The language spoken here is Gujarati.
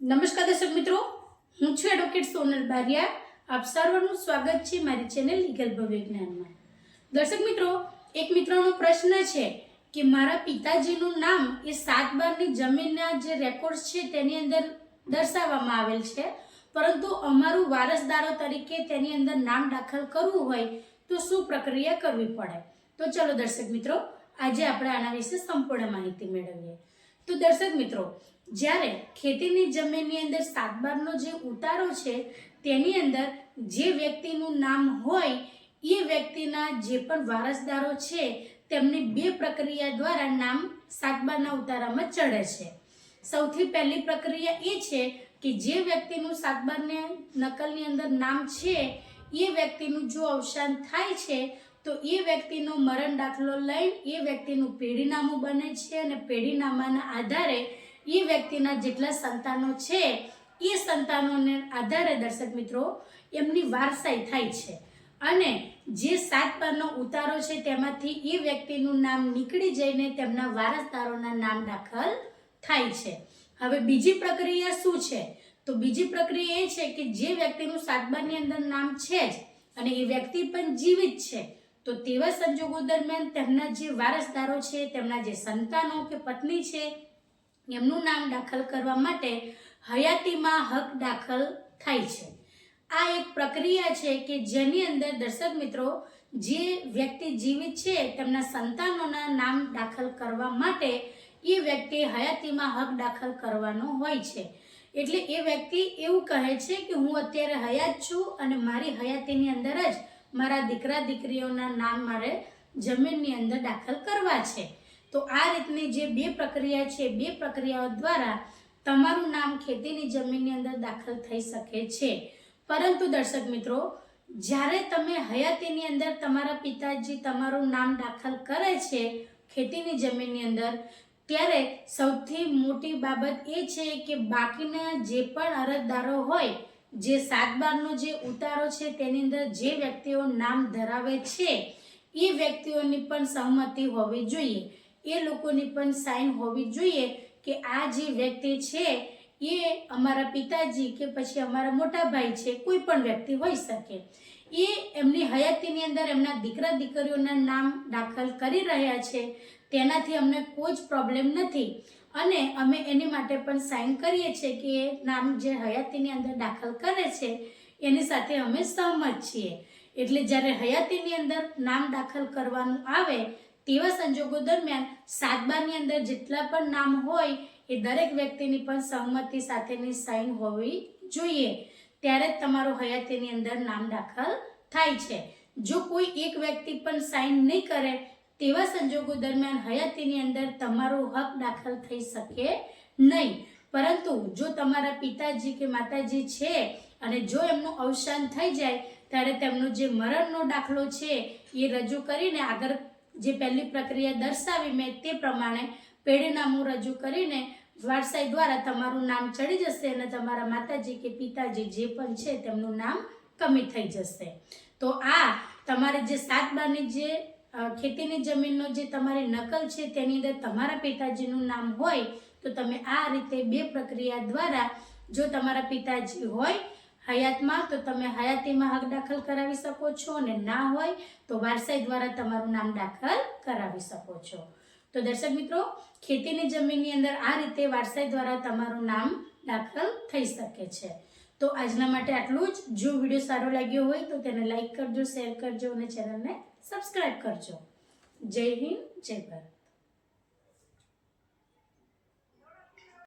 નમસ્કાર દર્શક મિત્રો, હું છું એડવોકેટ સોનલ બારિયા. આપ સર્વનું સ્વાગત છે મારી ચેનલ લીગલ ભવિજ્ઞાનમાં દર્શક મિત્રો, એક મિત્રનો પ્રશ્ન છે કે મારા પિતાજીનું નામ એ સાત બારની જમીનના જે રેકોર્ડ છે તેની અંદર દર્શાવવામાં આવેલ છે. પરંતુ અમારું વારસદારો તરીકે તેની અંદર નામ દાખલ કરવું હોય તો શું પ્રક્રિયા કરવી પડે? તો ચલો દર્શક મિત્રો, આજે આપણે આના વિશે સંપૂર્ણ માહિતી મેળવીએ. તો દર્શક મિત્રો, જ્યારે ખેતીની જમીનની અંદર સાતબારનો જે ઉતારો છે, તેની અંદર જે વ્યક્તિનું નામ હોય, એ વ્યક્તિના જે પણ વારસદારો છે, તેમની બે પ્રક્રિયા દ્વારા નામ સાતબારના ઉતારામાં ચડે છે. સૌથી પહેલી પ્રક્રિયા એ છે કે જે વ્યક્તિનું સાતબારને નકલની અંદર નામ છે, એ વ્યક્તિનું જો અવસાન થાય છે તો એ વ્યક્તિનો મરણ દાખલો લઈ એ વ્યક્તિનું પેઢીનામું બને છે અને પેઢીનામાના આધારે એ વ્યક્તિના જેટલા સંતાનો છે, એ સંતાનોને આધારે દર્શક મિત્રો, એમની વારસાઈ થાય છે. અને જે સાત પરનો ઉતારો છે તેમાંથી એ વ્યક્તિનું નામ નીકળી જઈને તેમના વારસદારોના નામ દાખલ થાય છે. હવે બીજી પ્રક્રિયા શું છે? તો બીજી પ્રક્રિયા એ છે કે જે વ્યક્તિનું સાતબારની અંદર નામ છે જ અને એ વ્યક્તિ પણ જીવિત છે તો તેવા સંજોગો દરમિયાન તેમના જે વારસદારો છે, તેમના જે સંતાનો કે પત્ની છે, એમનું નામ દાખલ કરવા માટે હયાતીમાં હક દાખલ થાય છે. આ એક પ્રક્રિયા છે કે જેની અંદર દર્શક મિત્રો, જે વ્યક્તિ જીવિત છે, તેમના સંતાનોના નામ દાખલ કરવા માટે એ વ્યક્તિ હયાતીમાં હક દાખલ કરવાનો હોય છે. એટલે એ વ્યક્તિ એવું કહે છે કે હું અત્યારે હયાત છું અને મારી હયાતીની અંદર જ મારા દીકરા દીકરીઓના નામ મારે જમીનની અંદર દાખલ કરવા છે. તો આ રીતની જે બે પ્રક્રિયા છે, બે પ્રક્રિયાઓ દ્વારા તમારું નામ ખેતીની જમીનની અંદર દાખલ થઈ શકે છે. પરંતુ દર્શક મિત્રો, જ્યારે તમે હયાતીની અંદર તમારા પિતાજી તમારું નામ દાખલ કરે છે ખેતીની જમીનની અંદર, ત્યારે સૌથી મોટી બાબત એ છે કે બાકીના જે પણ અરજદારો હોય જે સાત બારનો જે ઉતારો છે, તેની અંદર જે વ્યક્તિઓ નામ ધરાવે છે, એ વ્યક્તિઓની પણ સહમતિ હોવી જોઈએ. એ લોકોની પણ સાઈન હોવી જોઈએ કે આ જે વ્યક્તિ છે, એ અમારા પિતાજી કે પછી અમારા મોટા ભાઈ છે, કોઈ પણ વ્યક્તિ હોઈ શકે. એ એમની હયાતીની અંદર એમના દીકરા દીકરીઓના નામ દાખલ કરી રહ્યા છે, તેનાથી અમને કોઈ જ પ્રોબ્લેમ નથી. અને અમે એની માટે પણ સાઇન કરીએ છીએ કે એ નામ જે હયાતીની અંદર દાખલ કરે છે, એની સાથે અમે સહમત છીએ. એટલે જ્યારે હયાતીની અંદર નામ દાખલ કરવાનું આવે, તેવા સંજોગો દરમિયાન સાતબાની અંદર જેટલા પણ નામ હોય, એ દરેક વ્યક્તિની પણ સહમતિ સાથેની સાઇન હોવી જોઈએ. ત્યારે જ તમારું હયાતીની અંદર નામ દાખલ થાય છે. જો કોઈ એક વ્યક્તિ પણ સાઇન નહીં કરે તેવા સંજોગો દરમિયાન હયાતીની અંદર તમારો હક દાખલ થઈ શકે નહીં. પરંતુ જો તમારા પિતાજી કે માતાજી છે અને જો એમનું અવસાન થઈ જાય, ત્યારે તેમનો જે મરણનો દાખલો છે એ રજૂ કરીને આગળ જે પહેલી પ્રક્રિયા દર્શાવી મેં તે પ્રમાણે પેઢીનામું રજૂ કરીને વારસાઈ દ્વારા તમારું નામ ચડી જશે અને તમારા માતાજી કે પિતાજી જે પણ છે તેમનું નામ કમી થઈ જશે. તો આ તમારે જે સાત બારની જે ખેતીની જમીનનો જે તમારી નકલ છે, તેની અંદર તમારા પિતાજીનું નામ હોય, તો તમે આ રીતે બે પ્રક્રિયા દ્વારા જો તમારા પિતાજી હોય હયાતમાં, તો તમે હયાતીમાં હક દાખલ કરાવી શકો છો અને ના હોય, તો વારસાઈ દ્વારા તમારું નામ દાખલ કરાવી શકો છો. તો દર્શક મિત્રો, ખેતીની જમીનની અંદર આ રીતે વારસાઈ દ્વારા તમારું નામ દાખલ થઈ શકે છે. તો આજના માટે આટલું જ. જો વીડિયો સારો લાગ્યો હોય, તો તેને લાઈક કરજો, શેર કરજો અને ચેનલને સબસ્ક્રાઈબ કરજો. જય હિન્દ જય ભારત.